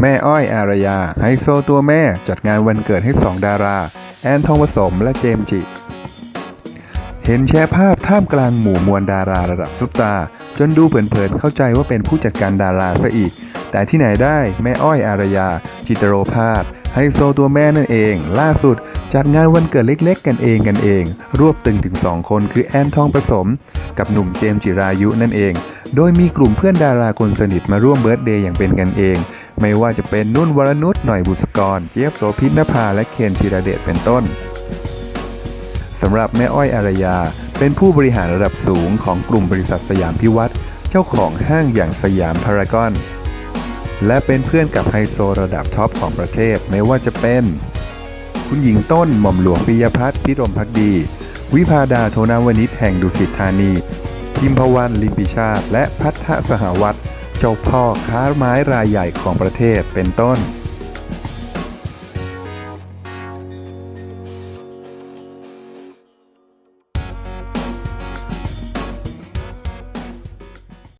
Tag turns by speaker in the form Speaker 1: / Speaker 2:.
Speaker 1: แม่อ้อยอารยา ไฮโซตัวแม่จัดงานวันเกิดให้สองดารา แอนทองผสมและเจมจิ เห็นแชร์ภาพท่ามกลางหมู่มวลดาราระดับซุปตา จนดูเผินๆเข้าใจว่าเป็นผู้จัดการดาราซะอีก แต่ที่ไหนได้แม่อ้อยอารยา จิตโรพาสไฮโซตัวแม่นั่นเอง ล่าสุดจัดงานวันเกิดเล็กๆ กันเองกันเอง รวบตึงถึง 2 คนคือแอนทองผสม กับหนุ่มเจมจิรายุนั่นเอง โดยมีกลุ่มเพื่อนดาราคนสนิทมาร่วมเบิร์ตเดย์อย่างเป็นกันเอง ไม่ว่าจะเป็นนุ่นวรนุชหน่อยบุษกร เจี๊ยบโสพินนภาและเคนธีรเดชเป็นต้นสำหรับแม่อ้อยอารยา เป็นผู้บริหารระดับสูงของกลุ่มบริษัทสยามพิวัตรเจ้าของห้างอย่างสยามพารากอน และเป็นเพื่อนกับไฮโซระดับท็อปของประเทศไม่ว่าจะเป็น คุณหญิงต้นหม่อมหลวงปิยพัฒน์พิรมพักดี วิพาดาโทนาวนิชแห่งดุสิตธานี พิมพวันลิมปิชาติ และพัฒสหวัตร เจ้าพ่อค้าไม้รายใหญ่ของประเทศเป็นต้น